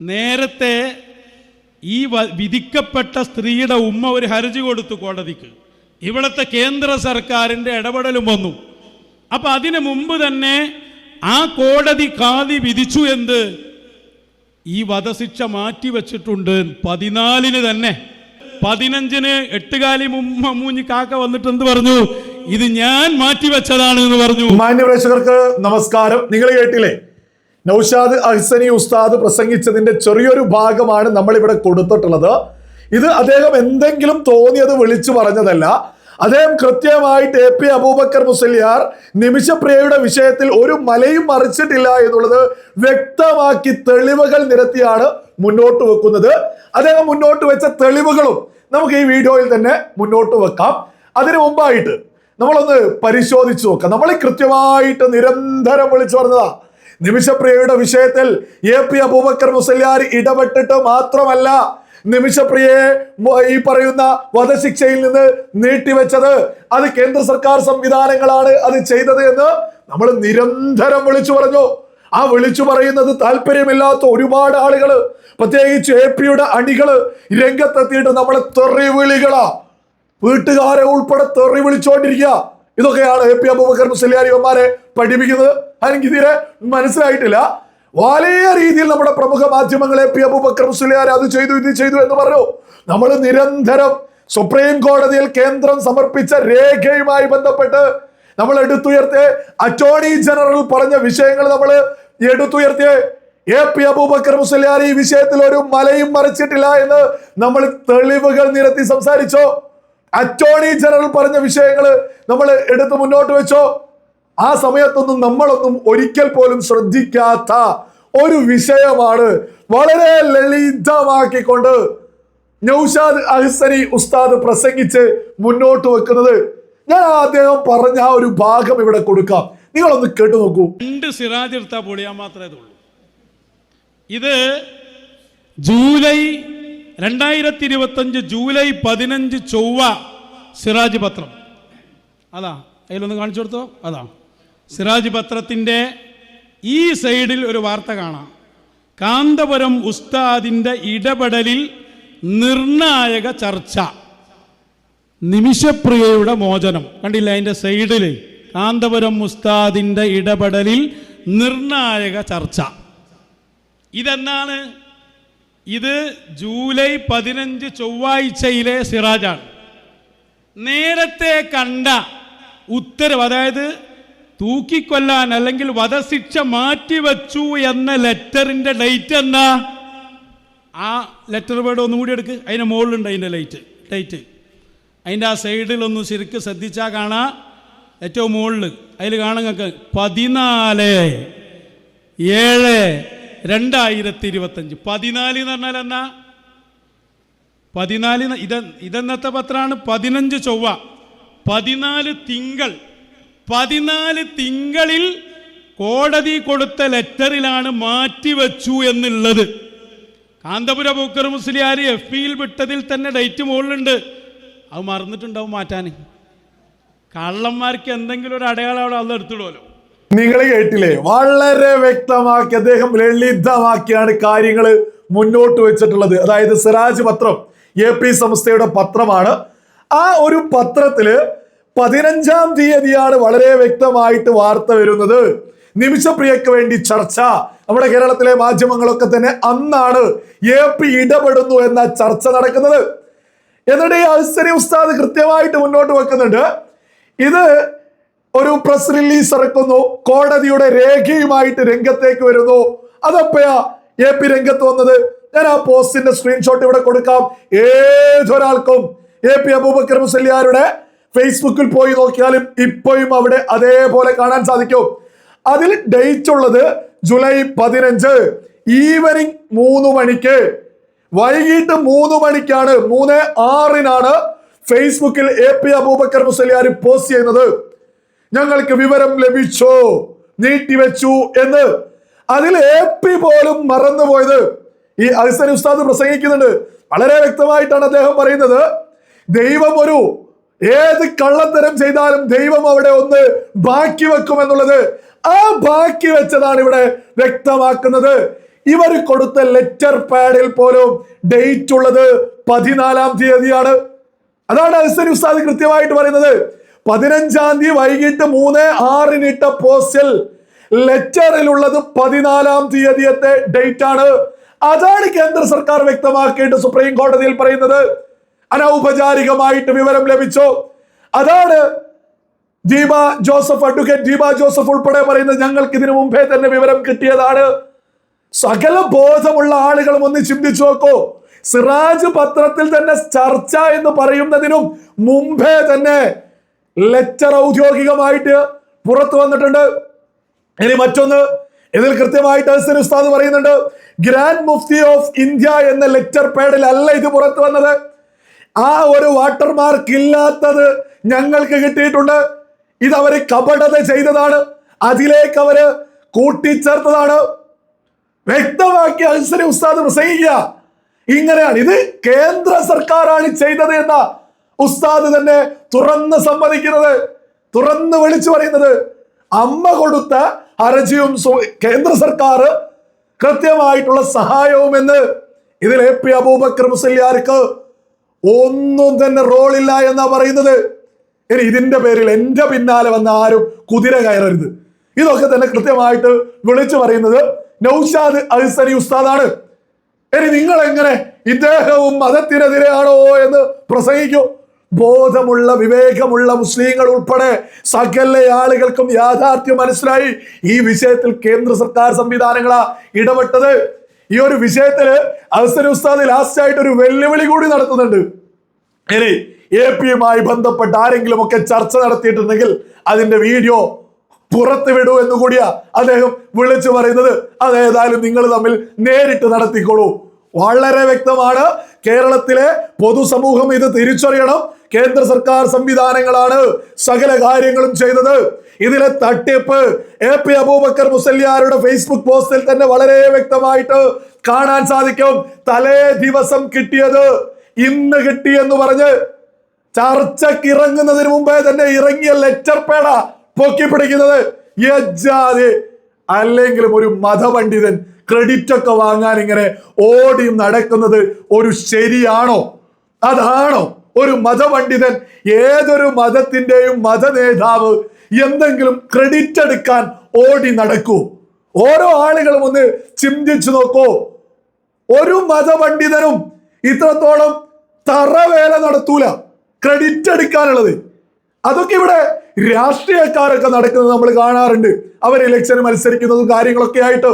നേരത്തെ ഈ വിധിക്കപ്പെട്ട സ്ത്രീയുടെ ഉമ്മ ഒരു ഹർജി കൊടുത്തു കോടതിക്ക്. ഇവിടുത്തെ കേന്ദ്ര സർക്കാരിന്റെ ഇടപെടലും വന്നു. അപ്പൊ അതിനു മുമ്പ് തന്നെ ആ കോടതി കാതി വിധിച്ചു എന്ത്? ഈ വധശിക്ഷ മാറ്റിവെച്ചിട്ടുണ്ട് പതിനാലിന് തന്നെ. പതിനഞ്ചിന് എട്ടുകാലി മുമ്മ മൂഞ്ഞി കാക്ക വന്നിട്ട് എന്ത് പറഞ്ഞു? ഇത് ഞാൻ മാറ്റിവെച്ചതാണ് എന്ന് പറഞ്ഞു. മാന്യപ്രേക്ഷകർക്ക് നമസ്കാരം. നിങ്ങൾ കേട്ടില്ലേ? നൗഷാദ് അഹ്സനി ഉസ്താദ് പ്രസംഗിച്ചതിന്റെ ചെറിയൊരു ഭാഗമാണ് നമ്മൾ ഇവിടെ കൊടുത്തിട്ടുള്ളത്. ഇത് അദ്ദേഹം എന്തെങ്കിലും തോന്നിയത് വിളിച്ചു പറഞ്ഞതല്ല. അദ്ദേഹം കൃത്യമായിട്ട് എ പി അബൂബക്കർ മുസലിയാർ നിമിഷപ്രിയയുടെ വിഷയത്തിൽ ഒരു മലയും മറിച്ചിട്ടില്ല എന്നുള്ളത് വ്യക്തമാക്കി തെളിവുകൾ നിരത്തിയാണ് മുന്നോട്ട് വെക്കുന്നത്. അദ്ദേഹം മുന്നോട്ട് വെച്ച തെളിവുകളും നമുക്ക് ഈ വീഡിയോയിൽ തന്നെ മുന്നോട്ട് വെക്കാം. അതിനു മുമ്പായിട്ട് നമ്മളൊന്ന് പരിശോധിച്ചു നോക്കാം. നമ്മൾ കൃത്യമായിട്ട് നിരന്തരം വിളിച്ചു പറഞ്ഞതാ. നിമിഷപ്രിയയുടെ വിഷയത്തിൽ എ പി അബൂബക്കർ മുസല്യാർ ഇടപെട്ടിട്ട് മാത്രമല്ല നിമിഷപ്രിയയെ ഈ പറയുന്ന വധശിക്ഷയിൽ നിന്ന് നീട്ടിവെച്ചത്. അത് കേന്ദ്ര സർക്കാർ സംവിധാനങ്ങളാണ് അത് ചെയ്തത് എന്ന് നമ്മൾ നിരന്തരം വിളിച്ചു പറഞ്ഞു. ആ വിളിച്ചു പറയുന്നത് താല്പര്യമില്ലാത്ത ഒരുപാട് ആളുകൾ പ്രത്യേകിച്ച് എ പിയുടെ അണികൾ രംഗത്തെത്തിയിട്ട് നമ്മളെ തെറി വിളികളാ വീട്ടുകാരെ ഉൾപ്പെടെ തെറി വിളിച്ചുകൊണ്ടിരിക്കുക ഇതൊക്കെയാണ് എ പി അബൂബക്കർ മുസ്ലിയാർ ഇവന്മാരെ പഠിപ്പിക്കുന്നത്. എനിക്ക് തീരെ മനസ്സിലായിട്ടില്ല. വലിയ രീതിയിൽ നമ്മുടെ പ്രമുഖ മാധ്യമങ്ങൾ എ പി അബൂബക്കർ മുസ്ലിയാർ അത് ചെയ്തു ഇത് ചെയ്തു എന്ന് പറഞ്ഞു. നമ്മൾ നിരന്തരം സുപ്രീം കോടതിയിൽ കേന്ദ്രം സമർപ്പിച്ച രേഖയുമായി ബന്ധപ്പെട്ട് നമ്മൾ എടുത്തുയർത്തിയ അറ്റോർണി ജനറൽ പറഞ്ഞ വിഷയങ്ങൾ നമ്മൾ എടുത്തുയർത്തിയ എ പി അബൂബക്കർ മുസ്ലിയാർ ഈ വിഷയത്തിൽ ഒരു മലയും മറിച്ചിട്ടില്ല എന്ന് നമ്മൾ തെളിവുകൾ നിരത്തി സംസാരിച്ചോ? അറ്റോർണി ജനറൽ പറഞ്ഞ വിഷയങ്ങൾ നമ്മൾ എടുത്ത് മുന്നോട്ട് വെച്ചോ. ആ സമയത്തൊന്നും നമ്മളൊന്നും ഒരിക്കൽ പോലും ശ്രദ്ധിക്കാത്ത ഒരു വിഷയമാണ് വളരെ ലളിതമാക്കിക്കൊണ്ട് നൌഷാദ് അഹ്സനി ഉസ്താദ് പ്രസംഗിച്ച് മുന്നോട്ട് വെക്കുന്നത്. ഞാൻ അദ്ദേഹം പറഞ്ഞ ആ ഒരു ഭാഗം ഇവിടെ കൊടുക്കാം. നിങ്ങളൊന്ന് കേട്ടു നോക്കൂ. രണ്ട് സിറാജ് എടുത്താൽ പൊളിയാൻ മാത്രമേ ഉള്ളൂ ഇത് ജൂലൈ രണ്ടായിരത്തി ഇരുപത്തഞ്ച് ജൂലൈ പതിനഞ്ച് ചൊവ്വ സിറാജ് പത്രം. അതാ അതിലൊന്ന് കാണിച്ചു കൊടുത്തോ? അതാ. സിറാജ് പത്രത്തിന്റെ ഈ സൈഡിൽ ഒരു വാർത്ത കാണാം. കാന്തപുരം ഉസ്താദിന്റെ ഇടപെടലിൽ നിർണായക ചർച്ച. നിമിഷപ്രിയയുടെ മോചനം. കണ്ടില്ല അതിന്റെ സൈഡിൽ കാന്തപുരം ഉസ്താദിന്റെ ഇടപെടലിൽ നിർണായക ചർച്ച. ഇതെന്നാണ് ഇത് ജൂലൈ പതിനഞ്ച് ചൊവ്വാഴ്ചയിലെ സിറാജാണ്. നേരത്തെ കണ്ട ഉത്തരവ് അതായത് തൂക്കിക്കൊല്ലാൻ അല്ലെങ്കിൽ വധശിക്ഷ മാറ്റിവെച്ചു എന്ന ലെറ്ററിന്റെ ഡേറ്റ് എന്താ? ആ ലെറ്റർ വേർഡ് ഒന്നും കൂടി എടുക്ക്. അതിന് മുകളിലുണ്ട് അതിന്റെ ലൈറ്റ് ഡേറ്റ്. അതിന്റെ ആ സൈഡിലൊന്ന് ശരിക്ക് ശ്രദ്ധിച്ചാൽ കാണാം. ഏറ്റവും മുകളിൽ അതിൽ കാണുങ്ങൾക്ക് പതിനാല് ഏഴ് രണ്ടായിരത്തി ഇരുപത്തഞ്ച് പതിനാല് എന്ന് പറഞ്ഞാൽ എന്നാ? പതിനാല് ഇത ഇത് ഇതെന്നത്തെ പത്രമാണ്? പതിനഞ്ച് ചൊവ്വ. പതിനാല് തിങ്കൾ. പതിനാല് തിങ്കളിൽ കോടതി കൊടുത്ത ലെറ്ററിലാണ് മാറ്റിവെച്ചു എന്നുള്ളത്. കാന്തപുര ബൂക്കർ മുസ്ലിയാർ എഫ് പിയിൽ വിട്ടതിൽ തന്നെ ഡേറ്റ് മുകളിലുണ്ട്. അത് മറന്നിട്ടുണ്ടാവും മാറ്റാൻ. കള്ളന്മാർക്ക് എന്തെങ്കിലും ഒരു അടയാളം അവിടെ അത് എടുത്തിടുമല്ലോ നിങ്ങൾ കേട്ടില്ലേ? വളരെ വ്യക്തമാക്കി അദ്ദേഹം ലളിതമാക്കിയാണ് കാര്യങ്ങൾ മുന്നോട്ട് വെച്ചിട്ടുള്ളത്. അതായത് സിറാജ് പത്രം എ പി സംസ്ഥയുടെ പത്രമാണ്. ആ ഒരു പത്രത്തിൽ പതിനഞ്ചാം തീയതിയാണ് വളരെ വ്യക്തമായിട്ട് വാർത്ത വരുന്നത്. നിമിഷപ്രിയക്ക് വേണ്ടി ചർച്ച. നമ്മുടെ കേരളത്തിലെ മാധ്യമങ്ങളൊക്കെ തന്നെ അന്നാണ് എ പി ഇടപെടുന്നു എന്ന ചർച്ച നടക്കുന്നത്. എന്നിട്ട് ഈ അഹ്സനി ഉസ്താദ് കൃത്യമായിട്ട് മുന്നോട്ട് വെക്കുന്നുണ്ട്. ഇത് ഒരു പ്രസ് റിലീസ് ഇറക്കുന്നു. കോടതിയുടെ രേഖയുമായിട്ട് രംഗത്തേക്ക് വരുന്നു. അതപ്പയാ എ പി രംഗത്ത് വന്നത്. ഞാൻ ആ പോസ്റ്റിന്റെ സ്ക്രീൻഷോട്ട് ഇവിടെ കൊടുക്കാം. ഏതൊരാൾക്കും എ പി അബൂബക്കർ മുസല്യാരുടെ ഫേസ്ബുക്കിൽ പോയി നോക്കിയാലും ഇപ്പോഴും അവിടെ അതേപോലെ കാണാൻ സാധിക്കും. അതിൽ ഡേറ്റ് ഉള്ളത് ജൂലൈ പതിനഞ്ച്. ഈവനിങ് മൂന്ന് മണിക്ക്. വൈകിട്ട് മൂന്ന് മണിക്കാണ്. മൂന്ന് ആറിനാണ് ഫേസ്ബുക്കിൽ A P Abubakar Musliyar post ചെയ്യുന്നത്. ഞങ്ങൾക്ക് വിവരം ലഭിച്ചോ? നീട്ടിവെച്ചു എന്ന്. അതിൽ എ പി പോലും മറന്നുപോയത് ഈ അഹ്സൻ ഉസ്താദ് പ്രസംഗിക്കുന്നുണ്ട്. വളരെ വ്യക്തമായിട്ടാണ് അദ്ദേഹം പറയുന്നത്. ദൈവം ഒരു ഏത് കള്ളത്തരം ചെയ്താലും ദൈവം അവിടെ ഒന്ന് ബാക്കി വെക്കും എന്നുള്ളത് ആ ബാക്കി വെച്ചതാണ് ഇവിടെ വ്യക്തമാക്കുന്നത്. ഇവർ കൊടുത്ത ലെറ്റർ പാഡിൽ പോലും ഡേറ്റ് ഉള്ളത് പതിനാലാം തീയതിയാണ്. അതാണ് അഹ്സൻ ഉസ്താദ് കൃത്യമായിട്ട് പറയുന്നത്. പതിനഞ്ചാം തീയതി വൈകിട്ട് മൂന്ന് ആറിനിട്ട പോസ്റ്റിൽ ലെറ്ററിലുള്ളത് പതിനാലാം തീയതിയത്തെ ഡേറ്റ് ആണ് അതാണ് കേന്ദ്ര സർക്കാർ വ്യക്തമാക്കിയിട്ട് സുപ്രീം കോടതിയിൽ പറയുന്നത്. അനൗപചാരികമായിട്ട് വിവരം ലഭിച്ചു. അതാണ് Deepa Joseph advocate Deepa Joseph ഉൾപ്പെടെ പറയുന്നത്. ഞങ്ങൾക്ക് ഇതിനു മുമ്പേ തന്നെ വിവരം കിട്ടിയതാണ്. സകല ബോധമുള്ള ആളുകളും ഒന്ന് ചിന്തിച്ചു നോക്കൂ. സിറാജ് പത്രത്തിൽ തന്നെ ചർച്ച എന്ന് പറയുന്നതിനും മുമ്പേ തന്നെ ലെറ്റർ ഔദ്യോഗികമായിട്ട് പുറത്തു വന്നിട്ടുണ്ട്. ഇനി മറ്റൊന്ന് ഇതിൽ കൃത്യമായിട്ട് ഹസൻ ഉസ്താദ് പറയുന്നുണ്ട് ഗ്രാൻഡ് മുഫ്തി ഓഫ് ഇന്ത്യ എന്ന ലെക്ചർ പേഡിൽ അല്ല ഇത് പുറത്തു വന്നത്. ആ ഒരു വാട്ടർമാർക്ക് ഇല്ലാത്തത് ഞങ്ങൾക്ക് കിട്ടിയിട്ടുണ്ട്. ഇത് അവർ കപടത ചെയ്തതാണ്. അതിലേക്ക് അവർ കൂട്ടിച്ചേർത്തതാണ്. വ്യക്തമാക്കി അൻസരി ഉസ്താദ് പ്രസംഗിക്കുക. ഇങ്ങനെയാണ്. ഇത് കേന്ദ്ര സർക്കാരാണ് ചെയ്തത് എന്ന ഉസ്താദ് തന്നെ തുറന്ന് സമ്മതിക്കുന്നത് തുറന്ന് വിളിച്ചു പറയുന്നത് അമ്മ കൊടുത്ത ഹർജിയും കേന്ദ്ര സർക്കാർ കൃത്യമായിട്ടുള്ള സഹായവും എന്ന് ഇതിൽ എ പി അബൂബക്കർ മുസല്യാർക്ക് ഒന്നും തന്നെ റോളില്ല എന്നാ പറയുന്നത്. ഇനി ഇതിന്റെ പേരിൽ എന്റെ പിന്നാലെ വന്ന ആരും കുതിര കയറരുത്. ഇതൊക്കെ തന്നെ കൃത്യമായിട്ട് വിളിച്ചു പറയുന്നത് നൌഷാദ് അഹ്സനി ഉസ്താദാണ്. ഇനി നിങ്ങൾ എങ്ങനെ ഇദ്ദേഹവും മതത്തിനെതിരെയാണോ എന്ന് പ്രസംഗിക്കൂ. ബോധമുള്ള വിവേകമുള്ള മുസ്ലിങ്ങൾ ഉൾപ്പെടെ സകല ആളുകൾക്കും യാഥാർത്ഥ്യം മനസ്സിലായി. ഈ വിഷയത്തിൽ കേന്ദ്ര സർക്കാർ സംവിധാനങ്ങളാ ഇടപെട്ടത്. ഈ ഒരു വിഷയത്തിൽ അവസര ഉസ്താദ് ലാസ്റ്റ് ആയിട്ട് ഒരു വെല്ലുവിളി കൂടി നടത്തുന്നുണ്ട്. ഇനി എ പിയുമായി ബന്ധപ്പെട്ട് ആരെങ്കിലും ഒക്കെ ചർച്ച നടത്തിയിട്ടുണ്ടെങ്കിൽ അതിന്റെ വീഡിയോ പുറത്തു വിടൂ എന്ന് കൂടിയാ അദ്ദേഹം വിളിച്ചു പറയുന്നത്. അതേതായാലും നിങ്ങൾ തമ്മിൽ നേരിട്ട് നടത്തിക്കോളൂ. വളരെ വ്യക്തമാണ് കേരളത്തിലെ പൊതുസമൂഹം ഇത് തിരിച്ചറിയണം. കേന്ദ്ര സർക്കാർ സംവിധാനങ്ങളാണ് സകല കാര്യങ്ങളും ചെയ്തത്. ഇതിലെ തട്ടിപ്പ് എ പി അബൂബക്കർ മുസല്യാരുടെ ഫേസ്ബുക്ക് പോസ്റ്റിൽ തന്നെ വളരെ വ്യക്തമായിട്ട് കാണാൻ സാധിക്കും. തലേ ദിവസം കിട്ടിയത് ഇന്ന് കിട്ടി എന്ന് പറഞ്ഞ് ചർച്ചക്കിറങ്ങുന്നതിന് മുമ്പേ തന്നെ ഇറങ്ങിയ ലെറ്റർ പേട പൊക്കി പിടിക്കുന്നത്. യജ്ജാതി അല്ലെങ്കിലും ഒരു മതപണ്ഡിതൻ ക്രെഡിറ്റ് ഒക്കെ വാങ്ങാൻ ഇങ്ങനെ ഓടി നടക്കുന്നത് ഒരു ശരിയാണോ? അതാണോ? ഒരു മതപണ്ഡിതൻ ഏതൊരു മതത്തിന്റെയും മത നേതാവ് എന്തെങ്കിലും ക്രെഡിറ്റ് എടുക്കാൻ ഓടി നടക്കൂ. ഓരോ ആളുകളും ഒന്ന് ചിന്തിച്ചു നോക്കൂ. ഒരു മതപണ്ഡിതനും ഇത്രത്തോളം തറവേല നടത്തൂല ക്രെഡിറ്റ് എടുക്കാനുള്ളത്. അതൊക്കെ ഇവിടെ രാഷ്ട്രീയക്കാരൊക്കെ നടക്കുന്നത് നമ്മൾ കാണാറുണ്ട്. അവർ ഇലക്ഷന് മത്സരിക്കുന്നതും കാര്യങ്ങളൊക്കെ ആയിട്ട്.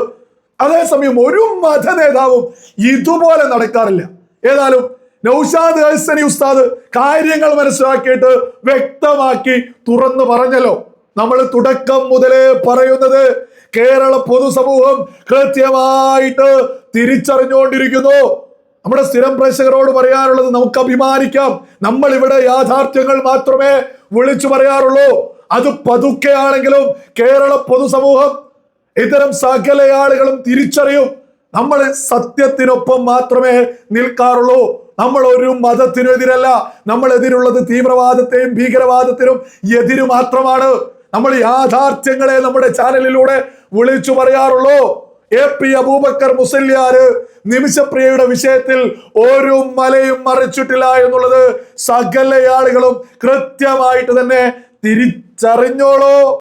അതേസമയം ഒരു മത നേതാവും ഇതുപോലെ നടക്കാറില്ല. ഏതായാലും നൗഷാദ് ഹസനി ഉസ്താദ് കാര്യങ്ങൾ മനസ്സിലാക്കിയിട്ട് വ്യക്തമാക്കി തുറന്നു പറഞ്ഞല്ലോ. നമ്മൾ തുടക്കം മുതലേ പറയുന്നത് കേരള പൊതുസമൂഹം കൃത്യമായിട്ട് തിരിച്ചറിഞ്ഞുകൊണ്ടിരിക്കുന്നു. നമ്മുടെ സ്ഥിരം പ്രേക്ഷകരോട് പറയാനുള്ളത് നമുക്ക് അഭിമാനിക്കാം. നമ്മൾ ഇവിടെ യാഥാർത്ഥ്യങ്ങൾ മാത്രമേ വിളിച്ചു പറയാറുള്ളൂ. അത് പതുക്കെയാണെങ്കിലും കേരള പൊതുസമൂഹം ഇത്തരം സകല ആളുകളും തിരിച്ചറിയും. നമ്മൾ സത്യത്തിനൊപ്പം മാത്രമേ നിൽക്കാറുള്ളൂ. നമ്മൾ ഒരു മതത്തിനും എതിരല്ല നമ്മൾ എതിരുള്ളത് തീവ്രവാദത്തെയും ഭീകരവാദത്തിനും എതിര് മാത്രമാണ്. നമ്മൾ യാഥാർത്ഥ്യങ്ങളെ നമ്മുടെ ചാനലിലൂടെ വിളിച്ചു പറയാറുള്ളൂ. എ പി അബൂബക്കർ മുസല്യാര് നിമിഷപ്രിയയുടെ വിഷയത്തിൽ ഒരു മലയും മറിച്ചിട്ടില്ല എന്നുള്ളത് സകല ആളുകളും കൃത്യമായിട്ട് തന്നെ തിരിച്ചറിഞ്ഞോളൂ.